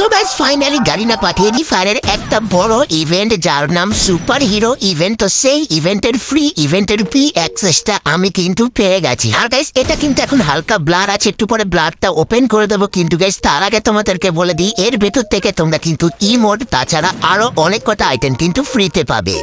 So guys finally গাড়িনা পাঠিয়ে দিই ফায়ারের একটা বড় ইভেন্ট যার নাম সুপার হিরো ইভেন্ট তো সেই ইভেন্টের ফ্রি ইভেন্টের ফ্রি অ্যাক্সেসটা আমি কিন্তু পেয়ে গেছি। আর গাইস এটা কিন্তু এখন হালকা ব্লার আছে, একটু পরে ব্লারটা ওপেন করে দেবো, কিন্তু গাইস তার আগে তোমাদেরকে বলে দিই, এর ভেতর থেকে তোমরা কিন্তু ইমোড তাছাড়া আরও অনেক কটা আইটেম কিন্তু ফ্রিতে পাবে।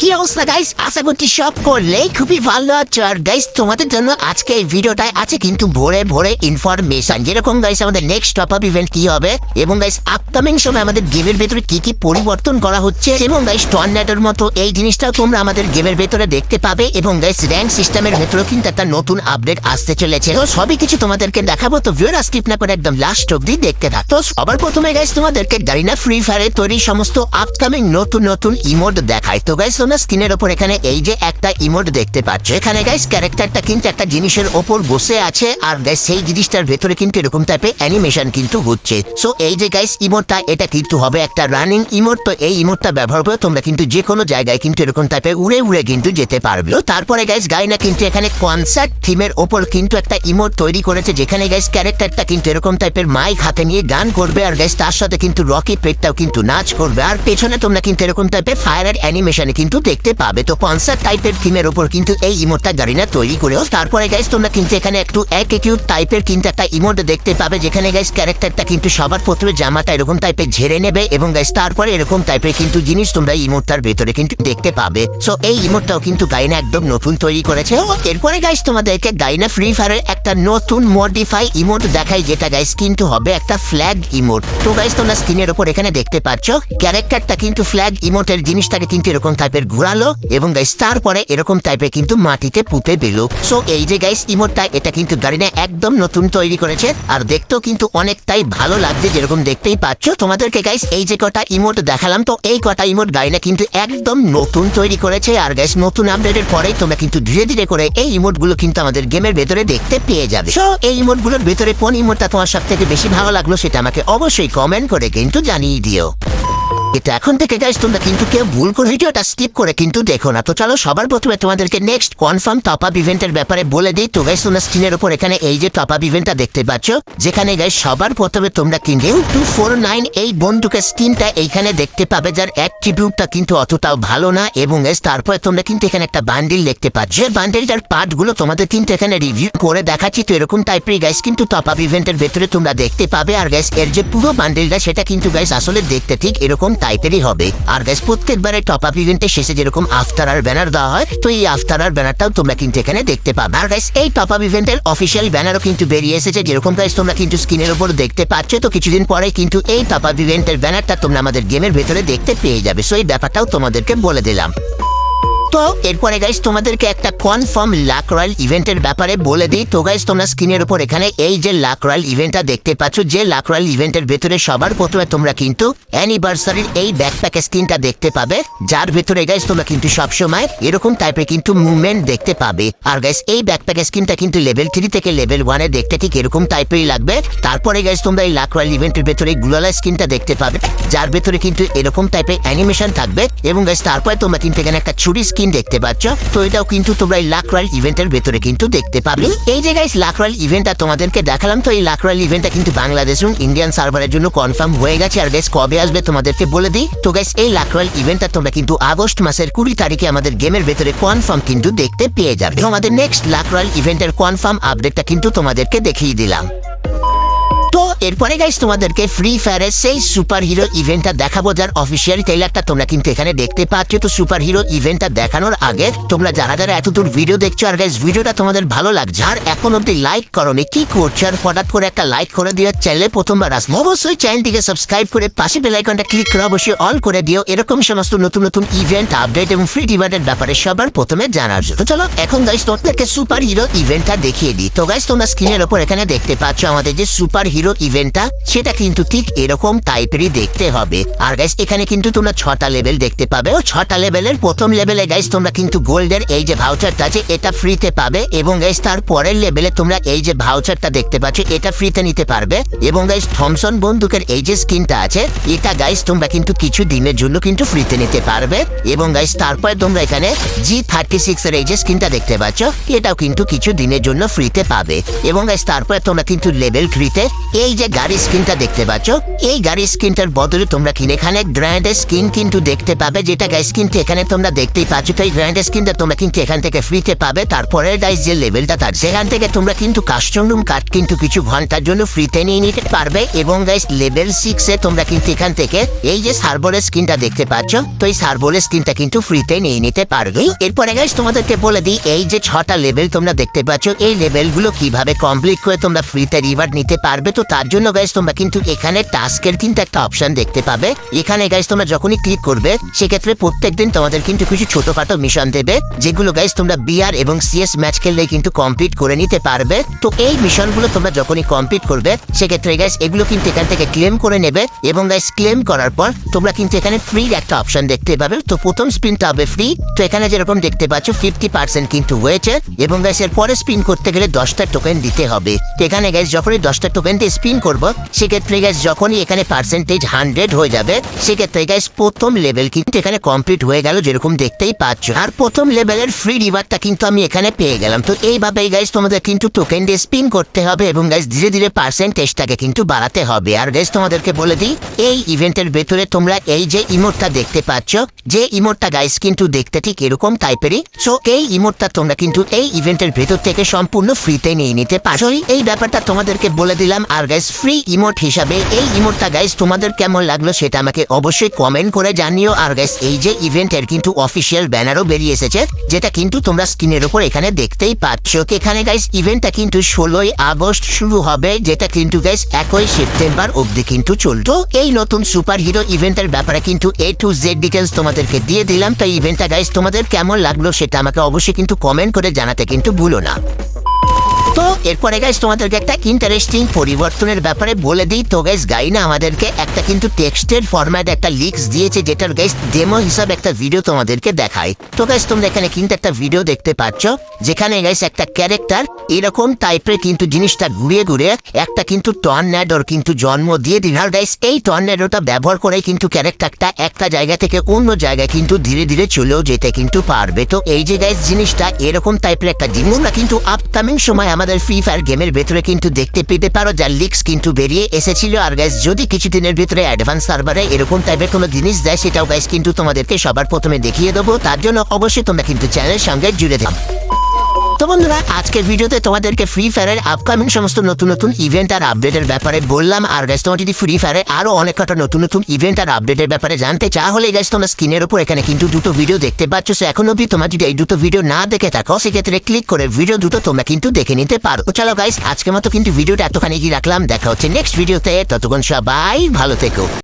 কি অবস্থা গাইস আশা করছি সব করলেই খুবই ভালো আছো। আর গাইস তোমাদের জন্য আজকে এই ভিডিওটায় আছে কিন্তু ভোরে ভোরে ইনফরমেশন যেরকম গাইস আমাদের নেক্সট টপ আপ ইভেন্ট কি হবে? এবং গাইস আপকামিং সময় আমাদের গেমের ভেতরে কি কি পরিবর্তন করা হচ্ছে? এবং গাইস টর্নেটোর মতো এই জিনিসটাও তোমরা আমাদের গেমের ভেতরে দেখতে পাবে। এবং গাইস র্যাঙ্ক সিস্টেমের ভেতরেও কিন্তু একটা নতুন আপডেট আসতে চলেছে। তো সবই কিছু তোমাদেরকে দেখাবো। তো ভিউরা স্কিপ না করে একদম লাস্ট অব্দি দেখতে থাক। তো সবার প্রথমে গাইস তোমাদেরকে গাড়িনা ফ্রি ফায়ারে তৈরি সমস্ত আপকামিং নতুন নতুন ইমোট দেখায়। তো গাইস তোমরা স্ক্রিনের ওপর এখানে এই যে একটা ইমোট দেখতে পাচ্ছ। এখানে গাইস ক্যারেক্টারটা কিন্তু একটা জিনিসের ওপর বসে আছে। আর গাইস সেই জিনিসটার ভেতরে কিন্তু এরকম টাইপের অ্যানিমেশন কিন্তু হচ্ছে। সো এই যে গাইস ইমোটটা এটা কিন্তু হবে একটা রানিং ইমোট তো এই ইমোটটা ব্যবহার করে তোমরা কিন্তু যে কোনো জায়গায় কিন্তু এরকম টাইপের উড়ে উড়ে কিন্তু যেতে পারবে। তারপরে গাইস গাইনা কিন্তু এখানে কনসার্ট থিমের ওপর কিন্তু একটা ইমোট তৈরি করেছে, যেখানে গাইস ক্যারেক্টারটা কিন্তু এরকম টাইপের মাইক হাতে নিয়ে গান করবে। আর গাইস তার সাথে কিন্তু রকি পেটটাও কিন্তু নাচ করবে। আর পেছনে তোমরা কিন্তু এরকম টাইপের ফায়ার অ্যানিমেশনে কিন্তু দেখতে পাবে তো কনসার্ট টাইপের থিমের ওপর কিন্তু এই ইমোটটা গাড়িনা তৈরি করেও তারপরে গাইস তোমরা কিন্তু এখানে একটু অ্যাটিটিউড টাইপের কিন্তু একটা ইমোট দেখতে পাবে যেখানে গাইস ক্যারেক্টারটা কিন্তু সবার প্রথমে জামাটা এরকম টাইপের ঝেড়ে নেবে এবং গাইস তারপরে এরকম টাইপের কিন্তু জিনিস তোমরা ইমোটটার ভেতরে কিন্তু দেখতে পাবে। সো এই ইমোটটাও কিন্তু গাইনা একদম নতুন তৈরি করেছে। ও, এরপরে গাইস তোমাদেরকে গাইনা ফ্রি ফায়ারের একটা নতুন মডিফাই ইমোট দেখাই যেটা গাইস কিন্তু হবে একটা ফ্ল্যাগ ইমোট তো গাইস তোমরা স্ক্রিনের উপর এখানে দেখতে পাচ্ছ ক্যারেক্টারটা কিন্তু ফ্ল্যাগ ইমোটের জিনিসটাকে কিন্তু এরকম টাইপের ঘুরালো এবং গাইস তারপরে এরকম টাইপের কিন্তু মাটিতে পুঁতে দিল। সো এই যে গাইস ইমোটটা, এটা কিন্তু গাড়িনা একদম নতুন তৈরি করেছে আর দেখতেও কিন্তু অনেকটাই ভালো লাগছে যেরকম দেখতেই পাচ্ছ। তোমাদেরকে গাইস এই যে কটা ইমোট দেখালাম, তো এই কটা ইমোট গাড়িনা কিন্তু একদম নতুন তৈরি করেছে আর গাইস নতুন আপডেটের পরেই তোমরা কিন্তু ধীরে ধীরে করে এই ইমোটগুলো কিন্তু আমাদের গেমের ভেতরে দেখতে পেয়ে যাবে। সো এই ইমোটগুলোর ভেতরে কোন ইমোটটা তোমার সব থেকে বেশি ভালো লাগল সেটা আমাকে অবশ্যই কমেন্ট করে কিন্তু জানিয়ে দিও। এটা এখন থেকে গাইস তোমরা কিন্তু কেউ ভুল করে ভিডিওটা স্কিপ করে কিন্তু দেখো না। তো চলো, সবার প্রথমে তোমাদেরকে নেক্সট কনফার্ম টপ আপ ইভেন্টের ব্যাপারে বলে দিই। তো গাইস তোমরা স্ক্রিনের উপর এখানে এই যে টপ আপ ইভেন্টটা দেখতে পাচ্ছ, যেখানে গাইস সবার প্রথমে তোমরা কিন্তু টু ফোর নাইন এই বন্দুকের স্কিনটা এইখানে দেখতে পাবে, যার অ্যাট্রিবিউটটা কিন্তু অতটাও ভালো না। এবং গাইস তারপরে তোমরা কিন্তু এখানে একটা বান্ডিল দেখতে পাচ্ছ। যে বান্ডিলটার পার্টগুলো তোমাদের কিন্তু এখানে রিভিউ করে দেখাচ্ছি। তো এরকম টাইপের গাইস কিন্তু টপ আপ ইভেন্টের ভেতরে তোমরা দেখতে পাবে। আর গাইস এর যে পুরো বান্ডিলটা সেটা কিন্তু গাইস আসলে দেখতে ঠিক এরকম টাইপেরই হবে। আর গাইস প্রত্যেকবারে টপ আপ ইভেন্টের শেষে যেরকম আফতার আর ব্যানার দেওয়া হয়, তো এই আফতার আর ব্যানারটাও তোমরা কিন্তু এখানে দেখতে পাবে। আর গাইস এই টপ আপ ইভেন্টের অফিসিয়াল ব্যানারও কিন্তু বেরিয়ে এসেছে। যেরকম গাইস তোমরা কিন্তু স্ক্রিনের উপর দেখতে পাচ্ছ। তো কিছুদিন পরে কিন্তু এই টপ আপ ইভেন্টের ব্যানারটা তোমরা আমাদের গেমের ভেতরে দেখতে পেয়ে যাবে। সো এই ব্যাপারটাও তোমাদেরকে বলে দিলাম। তো, এরপরে গাইস তোমাদেরকে একটা কনফার্ম লাক রয়্যাল ইভেন্টের ব্যাপারে বলে দিই। তো গাইস তোমরা স্ক্রিনের উপর এখানে এই যে লাক রয়্যাল ইভেন্টটা দেখতে পাচ্ছ, যে লাক রয়্যাল ইভেন্টের ভেতরে সবার প্রথমে তোমরা কিন্তু অ্যানিভার্সারির এই ব্যাকপ্যাক স্ক্রিনটা দেখতে পাবে। যার ভেতরে গাইস তোমরা কিন্তু সবসময় এরকম টাইপের কিন্তু মুভমেন্ট দেখতে পাবে। আর গাইস এই ব্যাকপ্যাক স্ক্রিনটা কিন্তু লেভেল থ্রি থেকে লেভেল ওয়ানে দেখতে ঠিক এরকম টাইপেরই লাগবে। তারপরে গাইস তোমরা এই লাক রয়্যাল ইভেন্টের ভেতরে গ্লোয়ালা স্ক্রিনটা দেখতে পাবে। যার ভেতরে কিন্তু এরকম টাইপের অ্যানিমেশন থাকবে। এবং গাইস তারপরে তোমরা কিন্তু এখানে একটা ছুরি স্কিন দেখতে পাচ্ছ। তো এটাও কিন্তু তোমরা এই লাক রয়্যাল ইভেন্টের ভেতরে কিন্তু দেখতে পাবে। এই যে গাইস লাক রয়্যাল ইভেন্টটা তোমাদেরকে দেখালাম, তো এই লাক রয়্যাল ইভেন্টটা কিন্তু বাংলাদেশ এবং ইন্ডিয়ান সার্ভারের জন্য কনফার্ম হয়ে গেছে। আর গাইস কবে আসবে তোমাদেরকে বলে দিই। তো গাইস এই লাক রয়্যাল ইভেন্টটা তোমরা কিন্তু আগস্ট মাসের কুড়ি তারিখে আমাদের গেমের ভেতরে কনফার্ম কিন্তু দেখতে পেয়ে যাবে। তো আমাদের নেক্সট লাক রয়্যাল ইভেন্টের কনফার্ম আপডেটটা কিন্তু তোমাদেরকে দেখিয়ে দিলাম। এরপরে গাইস তোমাদেরকে ফ্রি ফায়ারের সেই সুপার হিরো ইভেন্টটা দেখাবো, যার অফিসিয়াল ট্রেলারটা তোমরা কিন্তু এখানে দেখতে পাচ্ছ। তো সুপার হিরো ইভেন্টটা দেখানোর আগে তোমরা যারা যারা এতদূর ভিডিও দেখছ, আর গাইস ভিডিওটা তোমাদের ভালো লাগছে, আর এখন অব্দি লাইক করনি, কি করছ? আর হঠাৎ করে একটা লাইক করে দিও চ্যানেলে প্রথমবার আসব, অবশ্যই চ্যানেলটিকে সাবস্ক্রাইব করে পাশে বেল আইকনটা ক্লিক করে অবশ্যই অল করে দিও, এরকম সমস্ত নতুন নতুন ইভেন্ট আপডেট এবং ফ্রি ডিভাইডের ব্যাপারে সবার প্রথমে জানার জন্য। চলো, এখন গাইস তোমাদেরকে সুপার হিরো ইভেন্টটা দেখিয়ে দিই। তো গাইস তোমরা স্ক্রিনের ওপর এখানে দেখতে পাচ্ছ আমাদের যে সুপার হিরো ইভেন্টটা সেটা কিন্তু ঠিক এরকম টাইপেরই দেখতে হবে। আর গাইস এখানে কিন্তু তোমরা ছটা লেভেল দেখতে পাবে। ও ছটা লেভেলের প্রথম লেভেলে গাইস তোমরা কিন্তু গোল্ডের এই যে ভাউচারটা আছে, এটা ফ্রিতে পাবে। এবং গাইস তার পরের লেভেলে তোমরা এই যে ভাউচারটা দেখতে পাচ্ছ, এটা ফ্রিতে নিতে পারবে। এবং গাইস থমসন বন্দুকের এই যে স্কিনটা আছে, এটা গাইস তোমরা কিন্তু কিছু দিনের জন্য কিন্তু ফ্রিতে নিতে পারবে। এবং গাইস তারপরে তোমরা এখানে জি থার্টি সিক্স এর এই যে স্কিনটা দেখতে পাচ্ছ, এটাও কিন্তু কিছু দিনের জন্য ফ্রিতে পাবে। এবং গাইস তারপরে তোমরা কিন্তু লেভেল থ্রিতে এই এই যে গাড়ি স্ক্রিনটা দেখতে পাচ্ছ, এই গাড়ি স্ক্রিনটার বদলে তোমরা কিনে এখানে গ্র্যান্ড স্ক্রিন কিন্তু দেখতে পাবে, যেটা গাইস কিন্তু এখানে তোমরা দেখতেই পাচ্ছ। তো এই গ্র্যান্ড স্ক্রিনটা তোমরা কিন্তু এখান থেকে ফ্রিতে পাবে। তারপরে গাইস যে লেভেলটা তার, সেখান থেকে তোমরা কিন্তু কাস্টম রুম কার্ড কিন্তু কিছু ঘণ্টার জন্য ফ্রিতে নিয়ে নিতে পারবে। এবং গাইস লেভেল সিক্স এ তোমরা কিন্তু এখান থেকে এই যে সার্ভরের স্ক্রিনটা দেখতে পাচ্ছ, তো এই সার্ভরের স্ক্রিনটা কিন্তু ফ্রিতে নিয়ে নিতে পারবে। এরপরে গাইস তোমাদেরকে বলে দিই, এই যে ছটা লেভেল তোমরা দেখতে পাচ্ছ, এই লেভেলগুলো কীভাবে কমপ্লিট করে তোমরা ফ্রিতে রিওয়ার্ড নিতে পারবে, তো তার জন্য গাইস তোমরা কিন্তু এখানে টাস্কের কিন্তু একটা অপশন দেখতে পাবে। এখানে গাইস তোমরা যখনই ক্লিক করবে, সেক্ষেত্রে প্রত্যেকদিন তোমাদের কিন্তু কিছু ছোটখাটো মিশন দেবে, যেগুলো গাইস তোমরা বিআর এবং সিএস ম্যাচ খেললে কিন্তু কমপ্লিট করে নিতে পারবে। তো এই মিশনগুলো তোমরা যখনই কমপ্লিট করবে, সেক্ষেত্রে গাইস এগুলো কিন্তু এখান থেকে ক্লেম করে নেবে এবং গাইস ক্লেম করার পর তোমরা কিন্তু এখানে ফ্রি একটা অপশন দেখতে পাবে। তো প্রথম স্পিনটা হবে ফ্রি তো এখানে যেরকম দেখতে পাচ্ছ ফিফটি পার্সেন্ট কিন্তু হয়েছে এবং গাইস এর পরে স্পিন করতে গেলে দশটা টোকেন দিতে হবে। এখানে গাইস যখনই দশটা টোকেন দিয়ে স্পিন করব, সেক্ষেত্রে গাইস যখনই এখানে পার্সেন্টেজ হান্ড্রেড হয়ে যাবে, সেক্ষেত্রে গাইস প্রথম লেভেল কিন্তু এখানে কমপ্লিট হয়ে গেল যেরকম দেখতেই পাচ্ছ। আর প্রথম লেভেলের ফ্রি রিওয়ার্ডটা কিন্তু আমি এখানে পেয়ে গেলাম। তো এইভাবেই গাইস তোমাদের কিন্তু টোকেন দিয়ে স্পিন করতে হবে এবং গাইস ধীরে ধীরে পার্সেন্টেজটাকে কিন্তু বাড়াতে হবে। আর গাইস তোমাদেরকে বলে দিই, এই ইভেন্টের ভেতরে তোমরা এই যে ইমোটটা দেখতে পাচ্ছ, যে ইমোটটা গাইস কিন্তু দেখতে ঠিক এরকম টাইপেরই সো এই ইমোটটা তোমরা কিন্তু এই ইভেন্টের ভেতর থেকে সম্পূর্ণ ফ্রিতে নিয়ে নিতে পারো। এই ব্যাপারটা তোমাদেরকে বলে দিলাম। আর গাইস ফ্রি ইমোট হিসাবে এই ইমোটটা গাইস তোমাদের কেমন লাগল সেটা আমাকে অবশ্যই কমেন্ট করে জানিও। আর গাইস এই যে ইভেন্টের কিন্তু অফিসিয়াল ব্যানারও বেরিয়ে এসেছে, যেটা কিন্তু তোমরা স্ক্রিনের উপর এখানে দেখতেই পাচ্ছ। এখানে গাইস ইভেন্টটা কিন্তু ষোলোই আগস্ট শুরু হবে, যেটা কিন্তু গাইস একই সেপ্টেম্বর অবধি কিন্তু চলতো। এই নতুন সুপার হিরো ইভেন্টের ব্যাপারে কিন্তু এ টু জেড ডিটেলস তোমাদেরকে দিয়ে দিলাম। তো ইভেন্টটা গাইস তোমাদের কেমন লাগল সেটা আমাকে অবশ্যই কিন্তু কমেন্ট করে জানাতে কিন্তু ভুলো না। তো, এরপরে গাইস তোমাদেরকে একটা ইন্টারেস্টিং পরিবর্তনের ব্যাপারে বলে দিই। তো গাইস গাইনা আমাদেরকে একটা কিন্তু টেক্সটের ফরম্যাট একটা লিক্স দিয়েছে, যেটার গাইস ডেমো হিসাবে একটা ভিডিও তোমাদেরকে দেখায়। তো গাইস তোমরা এখানে কিন্তু একটা ভিডিও দেখতে পাচ্ছ, যেখানে গাইস একটা ক্যারেক্টার এরকম টাইপের কিন্তু জিনিসটা ঘুরিয়ে ঘুরে একটা কিন্তু টর্নেডোর কিন্তু জন্ম দিয়ে দিন আর গাইস এই টর্নেডোটা ব্যবহার করে কিন্তু ক্যারেক্টারটা একটা জায়গা থেকে অন্য জায়গায় কিন্তু ধীরে ধীরে চলেও যেতে কিন্তু পারবে। তো এই যে গাইস জিনিসটা এরকম টাইপের একটা জিনিস কিন্তু আপকামিং সময় আমাদের ফ্রি ফায়ার গেমের ভেতরে কিন্তু দেখতে পেতে পারো যার লিক্স কিন্তু বেরিয়ে এসেছিল। আর গাইস যদি কিছুদিনের ভিতরে অ্যাডভান্স সার্ভারে এরকম টাইপের কোনো জিনিস দেয়, সেটাও গাইস কিন্তু তোমাদেরকে সবার প্রথমে দেখিয়ে দেবো। তার জন্য অবশ্যই তোমরা কিন্তু চ্যানেলের সঙ্গে জুড়ে থাকো। তো বন্ধুরা, আজকের ভিডিওতে তোমাদেরকে ফ্রি ফায়ারের আপকামিং সমস্ত নতুন নতুন ইভেন্ট আর আপডেটের ব্যাপারে বললাম। আর গাইস তোমার যদি ফ্রি ফায়ারে আরও অনেক কটা নতুন নতুন ইভেন্ট আর আপডেটের ব্যাপারে জানতে চা হলে গাইস তোমরা স্ক্রিনের উপর এখানে কিন্তু দুটো ভিডিও দেখতে পাচ্ছ। সো এখন অব্দি তোমার যদি এই দুটো ভিডিও না দেখে থাকো, সেক্ষেত্রে ক্লিক করে ভিডিও দুটো তোমরা কিন্তু দেখে নিতে পারো। চলো গাইস আজকের মতো কিন্তু ভিডিওটা এতখানি কি রাখলাম। দেখা হচ্ছে নেক্সট ভিডিওতে ততক্ষণ সবাই ভালো থেকো।